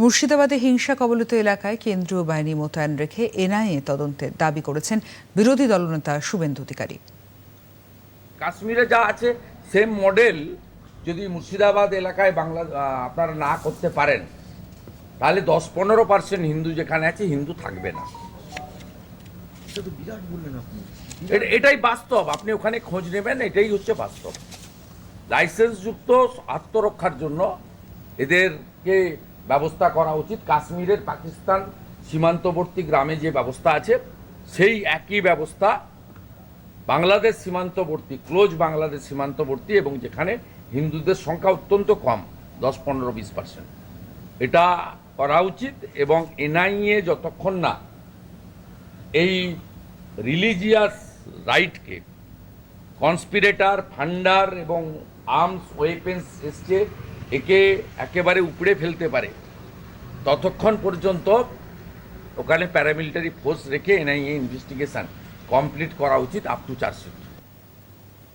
মুর্শিদাবাদে হিংসা কবলিত এলাকায় কেন্দ্রীয় বাহিনী মোতায়েন রেখে এনআইএ তদন্তের দাবি করেছেন বিরোধী দলনেতা শুভেন্দু অধিকারী। কাশ্মীরে যা আছে সেম মডেল যদি মুর্শিদাবাদ এলাকায় বাংলা আপনারা না করতে পারেন তাহলে দশ পনেরো পার্সেন্ট হিন্দু যেখানে আছে হিন্দু থাকবে না। এটাই বাস্তব। আপনি ওখানে খোঁজ নেবেন এটাই হচ্ছে বাস্তব। লাইসেন্সযুক্ত আত্মরক্ষার জন্য এদেরকে ব্যবস্থা করা উচিত। কাশ্মীরের পাকিস্তান সীমান্তবর্তী গ্রামে যে ব্যবস্থা আছে, সেই একই ব্যবস্থা বাংলাদেশ সীমান্তবর্তী, ক্লোজ বাংলাদেশ সীমান্তবর্তী এবং যেখানে হিন্দুদের সংখ্যা অত্যন্ত কম, দশ, পনেরো, বিশ পার্সেন্ট এটা করা উচিত এবং এনআইএ যতক্ষণ না এই রিলিজিয়াস রাইটকে কনস্পিরেটার ফান্ডার এবং আর্মস ওয়েপেন্স এসছে একে একেবারে উপড়ে ফেলতে পারে। ততক্ষণ পর্যন্ত ওখানে প্যারামিলিটারি ফোর্স রেখে এনআইএ ইনভেস্টিগেশান কমপ্লিট করা উচিত আপ টু চার্জশিট